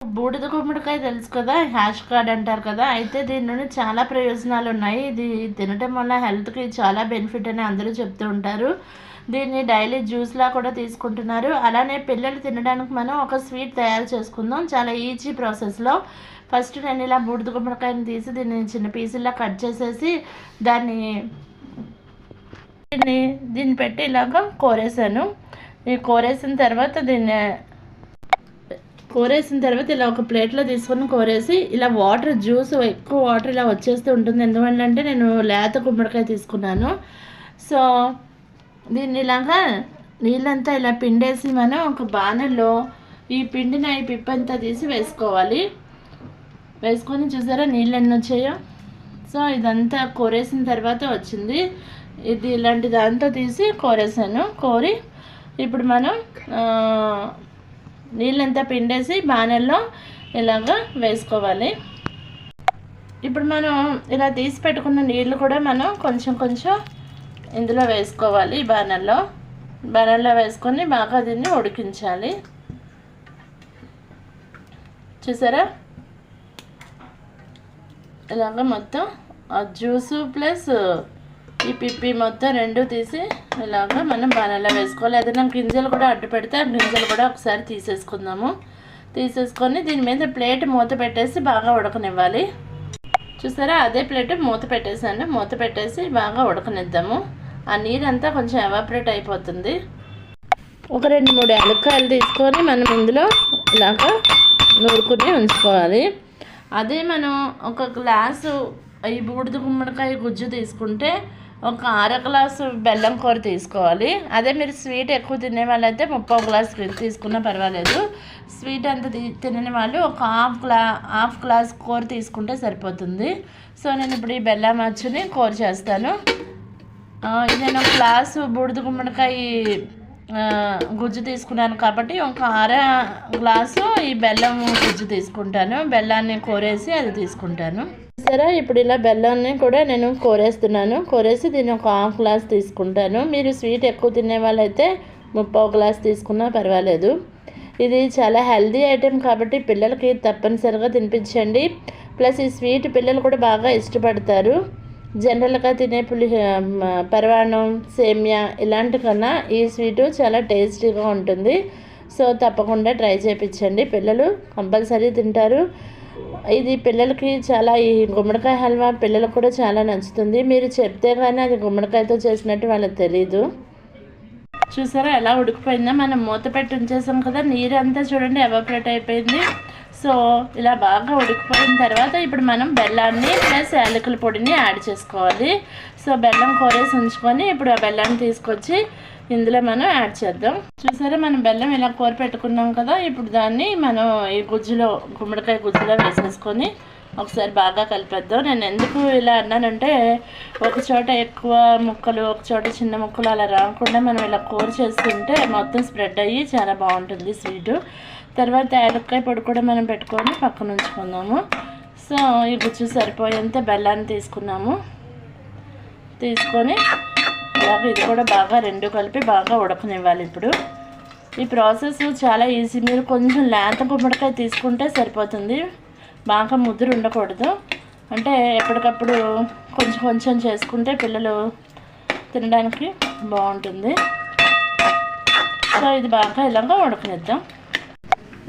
బూడిద గుమ్మడికాయ తెలుసు కదా హ్యాష్ కార్డ్ అంటారు కదా అయితే దీని నుండి చాలా ప్రయోజనాలు ఉన్నాయి. ఇది తినటం వల్ల హెల్త్కి చాలా బెనిఫిట్ అని అందరూ చెప్తూ ఉంటారు. దీన్ని డైలీ జ్యూస్లా కూడా తీసుకుంటున్నారు. అలానే పిల్లలు తినడానికి మనం ఒక స్వీట్ తయారు చేసుకుందాం. చాలా ఈజీ ప్రాసెస్లో ఫస్ట్ నేను ఇలా బూడిద గుమ్మడికాయని తీసి దీన్ని చిన్న పీసుల్లా కట్ చేసేసి దాన్ని దీన్ని దీన్ని పెట్టి ఇలాగ కోరేసాను ఈ కోరేసిన తర్వాత దీన్ని కోరేసిన తర్వాత ఇలా ఒక ప్లేట్లో తీసుకొని కోరేసి ఇలా వాటర్ జ్యూస్ ఎక్కువ వాటర్ ఇలా వచ్చేస్తూ ఉంటుంది. ఎందుకంటే నేను లేత గుమ్మడికాయ తీసుకున్నాను. సో దీన్ని ఇలాగా నీళ్ళంతా ఇలా పిండేసి మనం ఒక బాణల్లో ఈ పిండిన ఈ పిప్పంతా తీసి వేసుకోవాలి. వేసుకొని చూసారా నీళ్ళు ఎన్ని వచ్చాయో? సో ఇదంతా కోరేసిన తర్వాత వచ్చింది. ఇది ఇలాంటి దాంతో తీసి కోరేసాను కోరి ఇప్పుడు మనం నీళ్ళంతా పిండేసి బాణల్లో ఇలాగ వేసుకోవాలి. ఇప్పుడు మనం ఇలా తీసి పెట్టుకున్న నీళ్ళు కూడా మనం కొంచెం కొంచెం ఇందులో వేసుకోవాలి ఈ బాణల్లో. బాణల్లో వేసుకొని బాగా దీన్ని ఉడికించాలి. చూసారా? ఇలాగ మొత్తం ఆ జ్యూసు ప్లస్ ఈ పిప్పి మొత్తం రెండు తీసి ఇలాగ మనం బాణాలో వేసుకోవాలి. ఏదైనా గింజలు కూడా అడ్డు పెడితే ఆ గింజలు కూడా ఒకసారి తీసేసుకుందాము. తీసేసుకొని దీని మీద ప్లేట్ మూత పెట్టేసి బాగా ఉడకనివ్వాలి. చూసారా? అదే ప్లేట్ మూత పెట్టేసాను మూత పెట్టేసి బాగా ఉడకనిద్దాము. ఆ నీరంతా కొంచెం ఎవాపరేట్ అయిపోతుంది. ఒక రెండు మూడు యాలక్కాయలు తీసుకొని మనం ఇందులో ఇలాగ నూరుకుని ఉంచుకోవాలి. అదే మనం ఒక గ్లాసు ఈ బూడిద గుమ్మడికాయ గుజ్జు తీసుకుంటే ఒక అర గ్లాసు బెల్లం కూర తీసుకోవాలి. అదే మీరు స్వీట్ ఎక్కువ తినే వాళ్ళైతే ముప్పై గ్లాస్ తీసుకున్నా పర్వాలేదు. స్వీట్ అంత తి- తినని వాళ్ళు ఒక హాఫ్ గ్లా హాఫ్ గ్లాస్ కూర తీసుకుంటే సరిపోతుంది. సో నేను ఇప్పుడు ఈ బెల్లం అచ్చుని కూర చేస్తాను. నేను ఒక గ్లాసు బూడిద గుమ్మడికాయ గుజ్జు తీసుకున్నాను కాబట్టి ఒక అర గ్లాసు ఈ బెల్లం గుజ్జు తీసుకుంటాను. బెల్లాన్ని కోరేసి అది తీసుకుంటాను. సరే ఇప్పుడు ఇలా బెల్లాన్ని కూడా నేను కోరేస్తున్నాను. కోరేసి దీన్ని ఒక హాఫ్ గ్లాస్ తీసుకుంటాను. మీరు స్వీట్ ఎక్కువ తినే వాళ్ళైతే ముప్పై గ్లాస్ తీసుకున్నా పర్వాలేదు. ఇది చాలా హెల్దీ ఐటెం కాబట్టి పిల్లలకి తప్పనిసరిగా తినిపించండి. ప్లస్ ఈ స్వీట్ పిల్లలు కూడా బాగా ఇష్టపడతారు. జనరల్గా తినే పులి పరవాణం సేమియా ఇలాంటి కన్నా ఈ స్వీటు చాలా టేస్టీగా ఉంటుంది. సో తప్పకుండా ట్రై చేయించండి పిల్లలు కంపల్సరీ తింటారు. ఇది పిల్లలకి చాలా ఈ గుమ్మడికాయ హల్వా పిల్లలకు కూడా చాలా నచ్చుతుంది. మీరు చెప్తే కానీ అది గుమ్మడికాయతో చేసినట్టు వాళ్ళకి తెలీదు. చూసారా ఎలా ఉడికిపోయిందో? మనం మూత పెట్టి ఉంచేసాం కదా నీరు అంతా చూడండి ఎవాపరేట్ అయిపోయింది. సో ఇలా బాగా ఉడికిపోయిన తర్వాత ఇప్పుడు మనం బెల్లాన్ని ప్లస్ యాలకుల పొడిని యాడ్ చేసుకోవాలి. సో బెల్లం కోరేసి ఉంచుకొని ఇప్పుడు ఆ బెల్లాన్ని తీసుకొచ్చి ఇందులో మనం యాడ్ చేద్దాం. చూసారా మనం బెల్లం ఇలా కూర పెట్టుకున్నాం కదా ఇప్పుడు దాన్ని మనం ఈ గుజ్జులో గుమ్మడికాయ గుజ్జులో వేసేసుకొని ఒకసారి బాగా కలిపేద్దాం. నేను ఎందుకు ఇలా అన్నానంటే ఒక చోట ఎక్కువ ముక్కలు ఒక చోట చిన్న ముక్కలు అలా రాకుండా మనం ఇలా కూర చేసుకుంటే మొత్తం స్ప్రెడ్ అయ్యి చాలా బాగుంటుంది స్వీటు. తర్వాత యాలక్కాయ పొడి కూడా మనం పెట్టుకొని పక్కన ఉంచుకుందాము. సో ఈ గుజ్జు సరిపోయేంత బెల్లాన్ని తీసుకున్నాము. తీసుకొని అలాగే ఇది కూడా బాగా రెండు కలిపి బాగా ఉడకనివ్వాలి ఇప్పుడు. ఈ ప్రాసెస్ చాలా ఈజీ. మీరు కొంచెం లేత గుమ్మడికాయ తీసుకుంటే సరిపోతుంది. బాగా ముద్దురు ఉండకూడదు. అంటే ఎప్పటికప్పుడు కొంచెం కొంచెం చేసుకుంటే పిల్లలు తినడానికి బాగుంటుంది. సో ఇది బాగా ఇలాగా ఉడకనిద్దాం.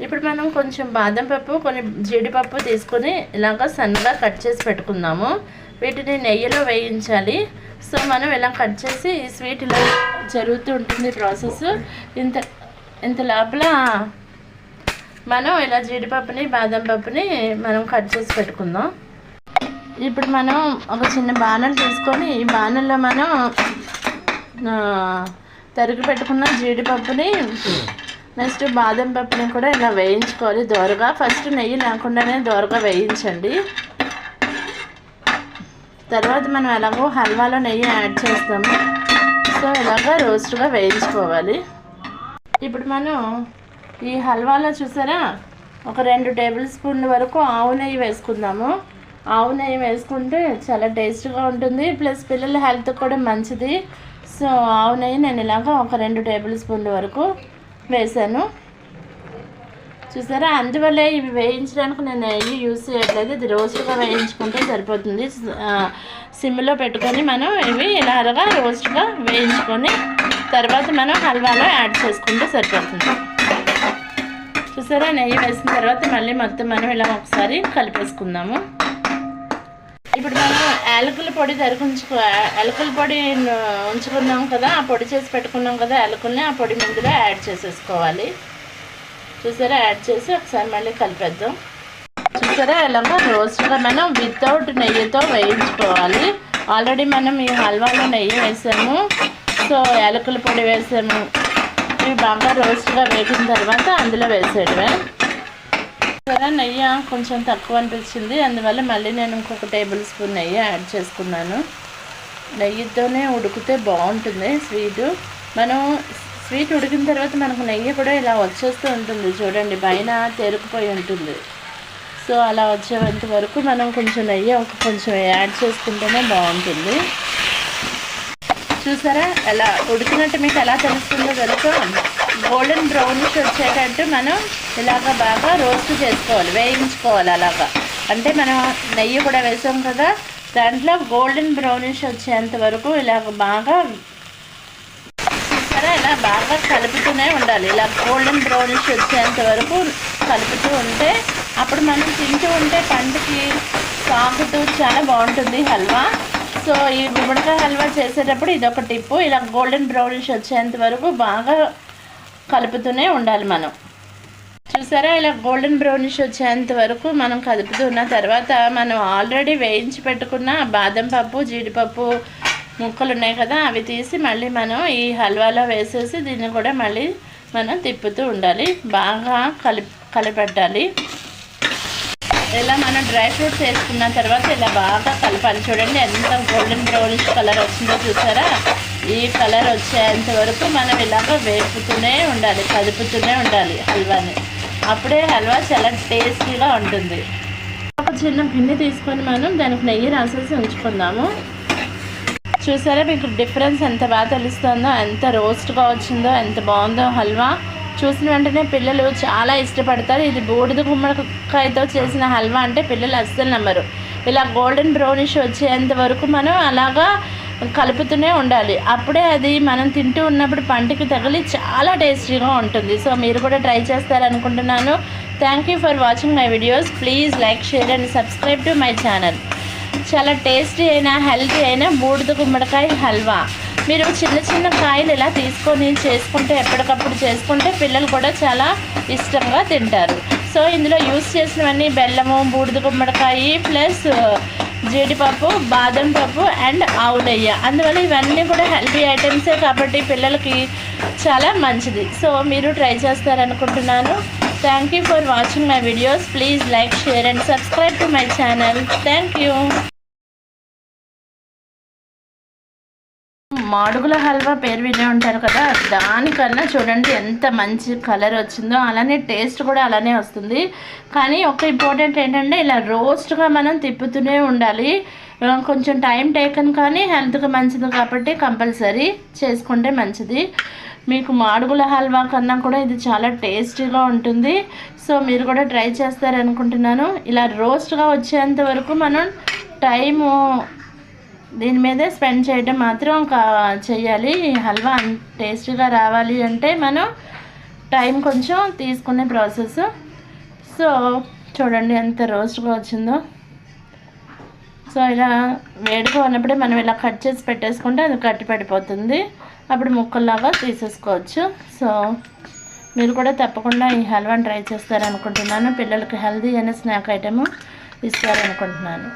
ఇప్పుడు మనం కొంచెం బాదం పప్పు కొన్ని జీడిపప్పు తీసుకొని ఇలాగ సన్నగా కట్ చేసి పెట్టుకుందాము. వీటిని నెయ్యిలో వేయించాలి. సో మనం ఇలా కట్ చేసి ఈ స్వీట్ ఇలా జరుగుతూ ఉంటుంది ప్రాసెస్. ఇంత ఇంత లోపల మనం ఇలా జీడిపప్పుని బాదం పప్పుని మనం కట్ చేసి పెట్టుకుందాం. ఇప్పుడు మనం ఒక చిన్న బాణలు తీసుకొని ఈ బాణల్లో మనం ఆ, తరిగి పెట్టుకున్న జీడిపప్పుని నెక్స్ట్ బాదం పప్పుని కూడా ఇలా వేయించుకోవాలి. దోరగా ఫస్ట్ నెయ్యి లేకుండానే దోరగా వేయించండి. తర్వాత మనం ఎలాగో హల్వాలో నెయ్యి యాడ్ చేస్తాము. సో ఇలాగ రోస్ట్గా వేయించుకోవాలి. ఇప్పుడు మనం ఈ హల్వాలో చూసారా? ఒక రెండు టేబుల్ స్పూన్ల వరకు ఆవు నెయ్యి వేసుకుందాము. ఆవు నెయ్యి వేసుకుంటే చాలా టేస్ట్గా ఉంటుంది. ప్లస్ పిల్లల హెల్త్ కూడా మంచిది. సో ఆవు నెయ్యి నేను ఇలాగ ఒక రెండు టేబుల్ స్పూన్ల వరకు వేసాను. చూసారా? అందువల్లే ఇవి వేయించడానికి నేను నెయ్యి యూస్ చేయట్లేదు. ఇది రోస్ట్గా వేయించుకుంటే సరిపోతుంది. సిమ్లో పెట్టుకొని మనం ఇవి ఇలాగా రోస్ట్గా వేయించుకొని తర్వాత మనం హల్వాలో యాడ్ చేసుకుంటే సరిపోతుంది. చూసారా? నెయ్యి వేసిన తర్వాత మళ్ళీ మొత్తం మనం ఇలా ఒకసారి కలిపేసుకుందాము. ఇప్పుడు మనం యాలకుల పొడి తరుకుంచుకో యాలకుల పొడి ఉంచుకున్నాం కదా ఆ పొడి చేసి పెట్టుకున్నాం కదా యాలకుల్ని ఆ పొడి ముందులో యాడ్ చేసేసుకోవాలి. చూసారా? యాడ్ చేసి ఒకసారి మళ్ళీ కలిపేద్దాం. చూసారా? ఇలాగ రోస్ట్గా మనం వితౌట్ నెయ్యితో వేయించుకోవాలి. ఆల్రెడీ మనం ఈ హల్వాలో నెయ్యి వేసాము. సో యాలకుల పొడి వేసాము. ఇవి బాగా రోస్ట్గా వేగిన తర్వాత అందులో వేసేయడమే. సరే నెయ్యి కొంచెం తక్కువ అనిపించింది. అందువల్ల మళ్ళీ నేను ఇంకొక టేబుల్ స్పూన్ నెయ్యి యాడ్ చేసుకున్నాను. నెయ్యితోనే ఉడికితే బాగుంటుంది స్వీటు మనం స్వీట్ ఉడికిన తర్వాత మనకు నెయ్యి కూడా ఇలా వచ్చేస్తూ ఉంటుంది. చూడండి పైన తేరుకుపోయి ఉంటుంది. సో అలా వచ్చేంత వరకు మనం కొంచెం నెయ్యి ఒక కొంచెం యాడ్ చేసుకుంటేనే బాగుంటుంది. చూసారా? ఎలా ఉడికినట్టు మీకు ఎలా తెలుస్తుందో కనుక గోల్డెన్ బ్రౌనిష్ వచ్చేటట్టు మనం ఇలాగ బాగా రోస్ట్ చేసుకోవాలి వేయించుకోవాలి అలాగా. అంటే మనం నెయ్యి కూడా వేసాం కదా దాంట్లో గోల్డెన్ బ్రౌనిష్ వచ్చేంత వరకు ఇలాగ బాగా బాగా కలుపుతూనే ఉండాలి. ఇలా గోల్డెన్ బ్రౌనిష్ వచ్చేంత వరకు కలుపుతూ ఉంటే అప్పుడు మనం తింటూ ఉంటే పంటకి సాగుతూ చాలా బాగుంటుంది హల్వా. సో ఈ గుమ్మడికాయ హల్వా చేసేటప్పుడు ఇది ఒక టిప్పు. ఇలా గోల్డెన్ బ్రౌనిష్ వచ్చేంత వరకు బాగా కలుపుతూనే ఉండాలి మనం. చూసారా? ఇలా గోల్డెన్ బ్రౌనిష్ వచ్చేంత వరకు మనం కలుపుతున్న తర్వాత మనం ఆల్రెడీ వేయించి పెట్టుకున్న బాదం పప్పు జీడిపప్పు ముక్కలు ఉన్నాయి కదా అవి తీసి మళ్ళీ మనం ఈ హల్వాలో వేసేసి దీన్ని కూడా మళ్ళీ మనం తిప్పుతూ ఉండాలి. బాగా కలిపి కలిపెట్టాలి. ఇలా మనం డ్రై ఫ్రూట్స్ వేసుకున్న తర్వాత ఇలా బాగా కలపాలి. చూడండి ఎంత గోల్డెన్ బ్రౌనిష్ కలర్ వచ్చిందో చూసారా? ఈ కలర్ వచ్చేంత వరకు మనం ఇలాగ వేపుతూనే ఉండాలి కదుపుతూనే ఉండాలి హల్వాని. అప్పుడే హల్వా చాలా టేస్టీగా ఉంటుంది. ఒక చిన్న గిన్నె తీసుకొని మనం దానికి నెయ్యి రాసేసి ఉంచుకుందాము. చూసారా? మీకు డిఫరెన్స్ ఎంత బాగా తెలుస్తుందో ఎంత రోస్ట్గా వచ్చిందో ఎంత బాగుందో హల్వా. చూసిన వెంటనే పిల్లలు చాలా ఇష్టపడతారు. ఇది బూడిద గుమ్మడికాయతో చేసిన హల్వా అంటే పిల్లలు అస్సలు నమ్మరు. ఇలా గోల్డెన్ బ్రౌనిష్ వచ్చేంత వరకు మనం అలాగా కలుపుతూనే ఉండాలి. అప్పుడే అది మనం తింటూ ఉన్నప్పుడు పంటికి తగిలి చాలా టేస్టీగా ఉంటుంది. సో మీరు కూడా try చేస్తారనుకుంటున్నాను. Thank you for watching my videos please like share and subscribe to my channel చాలా టేస్టీ అయినా హెల్తీ అయినా బూడిద గుమ్మడికాయ హల్వా. మీరు చిన్న చిన్న కాయలు ఇలా తీసుకొని చేసుకుంటే ఎప్పటికప్పుడు చేసుకుంటే పిల్లలు కూడా చాలా ఇష్టంగా తింటారు. సో ఇందులో యూస్ చేసినవన్నీ బెల్లము బూడిద గుమ్మడికాయ ప్లస్ uh, జీడిపప్పు బాదం పప్పు అండ్ ఆవు అందువల్ల ఇవన్నీ కూడా హెల్తీ ఐటమ్సే కాబట్టి పిల్లలకి చాలా మంచిది. సో మీరు try చేస్తారనుకుంటున్నాను. Thank you for watching my videos please like share and subscribe to my channel thank you Madugula halwa పేరు వినే ఉంటారు కదా దానికన్నా చూడండి ఎంత మంచి కలర్ వచ్చిందో అలానే టేస్ట్ కూడా అలానే వస్తుంది. కానీ ఒక ఇంపార్టెంట్ ఏంటంటే ఇలా రోస్ట్గా మనం తిప్పుతూనే ఉండాలి. కొంచెం టైం టేకన్ కానీ హెల్త్కి మంచిది కాబట్టి కంపల్సరీ చేసుకుంటే మంచిది. మీకు మాడుగుల హల్వా కన్నా కూడా ఇది చాలా టేస్టీగా ఉంటుంది. సో మీరు కూడా ట్రై చేస్తారనుకుంటున్నాను. ఇలా రోస్ట్గా వచ్చేంత వరకు మనం టైము దీని మీదే స్పెండ్ చేయడం మాత్రం చేయాలి ఈ హల్వా టేస్ట్గా రావాలి అంటే మనం టైం కొంచెం తీసుకునే ప్రాసెస్. సో చూడండి ఎంత రోస్ట్గా వచ్చిందో. సో ఇలా వేడిగా ఉన్నప్పుడే మనం ఇలా కట్ చేసి పెట్టేసుకుంటే అది గట్టి పడిపోతుంది. అప్పుడు ముక్కల్లాగా తీసేసుకోవచ్చు. సో మీరు కూడా తప్పకుండా ఈ హల్వాని ట్రై చేస్తారనుకుంటున్నాను. పిల్లలకి హెల్దీ అయిన స్నాక్ ఐటెము ఇస్తారనుకుంటున్నాను.